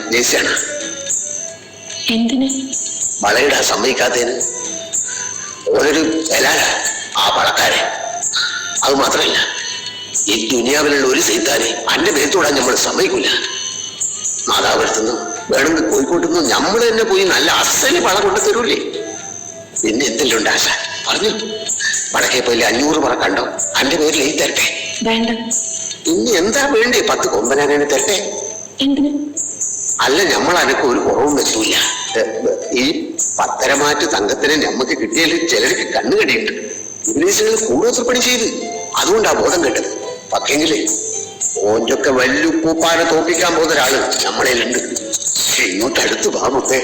ഉദ്ദേശിച്ചാണ് എന്തിന്? വളയിടാൻ സമ്മതിക്കാത്തതിന് ഓരൊരു വിലാല ആ പണക്കാരെ അത് മാത്രമല്ല ഈ ദുനിയാവിലുള്ള ഒരു സൈത്താനെ അന്റെ മേത്തോടാൻ നമ്മൾ സമ്മതിക്കൂല. മാതാപുരത്തുനിന്നും വേണമെങ്കിൽ കോഴിക്കോട്ടുനിന്നും നമ്മൾ തന്നെ പോയി നല്ല അസലി വള കൊണ്ടു തരൂലേ. പിന്നെ എന്തെല്ലാം ഉണ്ട് ആശ? പറഞ്ഞു. വടക്കേ പോയില്ല അഞ്ഞൂറ് പറ കണ്ടോ? അന്റെ പേരിൽ ഈ തരട്ടെ. വേണ്ട. ഇനി എന്താ വേണ്ടേ? പത്ത് കൊമ്പനാനെ തരട്ടെ? എന്തിന്? അല്ല നമ്മൾ അനക്ക് ഒരു കുറവും വെച്ചൂല ഈ പത്തരമാറ്റ് തങ്കത്തിന് നമുക്ക് കിട്ടിയാൽ ചിലർക്ക് കണ്ണുകടിയുണ്ട് ഇംഗ്ലീഷുകൾ കൂടുതൽ പണി ചെയ്ത്. അതുകൊണ്ടാ ബോധം കെട്ടത്. പക്കെങ്കിലേ ഓഞ്ചൊക്കെ വല്ലുപ്പൂപ്പാനെ തോപ്പിക്കാൻ പോകുന്ന ഒരാൾ നമ്മളേലുണ്ട് ഇങ്ങോട്ട് അടുത്ത് വാ മുത്തേ.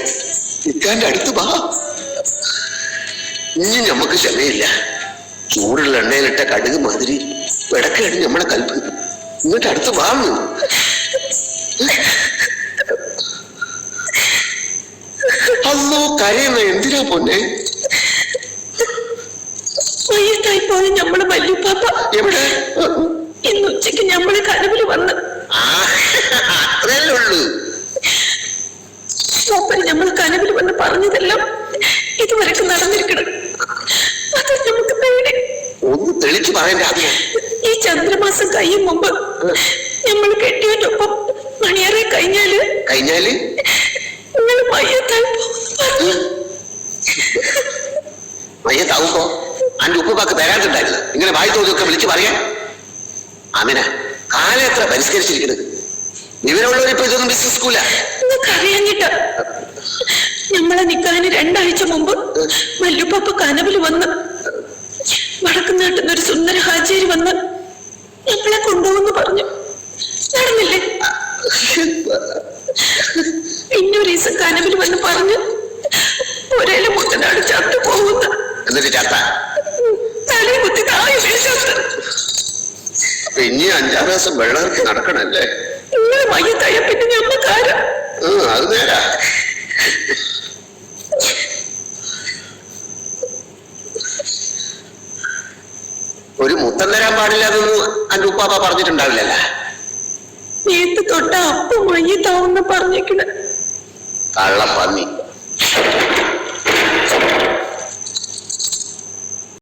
ഇക്കാന്റെ അടുത്ത് വാ. ഇനി നമുക്ക് ക്ഷമയില്ല ചൂടുള്ള എണ്ണയിലിട്ട കടുക് മാതിരി വിടക്കാണ് നമ്മളെ കൽപ്പ് ഇങ്ങോട്ട് അടുത്ത് വാങ്ങു അല്ലോ കരയുന്ന എന്തിനാ പൊന്നെ? മയ്യത്തായി പോയ നമ്മൾ വല്യുപ്പാപ്പ എവിടെ? ഇന്ന് ഉച്ചയ്ക്ക് നമ്മൾ കനവിൽ വന്ന്. ഉള്ളൂ. മൂപ്പര് നമ്മൾ കനവിൽ വന്ന് പറഞ്ഞതെല്ലാം ഇതുവരെയൊക്കെ നടന്നിരിക്കണം. അത് നമുക്ക് തെളിച്ച് പറയണ്ട. ഈ ചന്ദ്രമാസം കഴിയും മുമ്പ് നമ്മൾ കെട്ടിയതൊപ്പം മണിയറെ കഴിഞ്ഞാൽ കഴിഞ്ഞാൽ? നിങ്ങൾ പറഞ്ഞു. മയ്യത്താവുമ്പോ അന്റെ ഉപ്പുപ്പാക്ക് തരാണ്ടുണ്ടായിരുന്നു ഇങ്ങനെ വായി തോന്നിയൊക്കെ വിളിച്ചു പറയാൻ അമിന കാലം എത്ര പരിഷ്കരിച്ചിരിക്കുന്നത് വിവരമുള്ളവർ ഇപ്പൊ ഇതൊന്നും വിശ്വസിക്കൂല. അറിയാഞ്ഞിട്ട നമ്മളെ നിക്കാന് രണ്ടാഴ്ച മുമ്പ് വല്ലുപ്പാപ്പ കനവിൽ വന്ന് വടക്കുനാട്ടിൽ നിന്ന് ഒരു സുന്ദര ഹാജേരി വന്ന് നമ്മളെ കൊണ്ടുപോകുന്നു പറഞ്ഞു. നടന്നില്ലേ? പിന്നൊരു ദിവസം കനവിൽ വന്ന് പറഞ്ഞു ഒരേല മുത്തനാട് ചത്തു പോകുന്ന. എന്നിട്ട് ചത്ത? കുത്തി താഴെ അഞ്ചാറ് ദിവസം നടക്കണല്ലേ? നിങ്ങൾ പിന്നെ ഞമ്മക്കാരാ അത് നേരാ. ഒരു മുത്തം തരാൻ പാടില്ല എന്നൊന്നും അന്റെ ഉപ്പാപ്പ പറഞ്ഞിട്ടുണ്ടാവില്ലല്ല. നേത്ത് തൊട്ട അപ്പം മയ്യത്താവുന്ന പറഞ്ഞേക്കണ. കള്ളപ്പന്നി.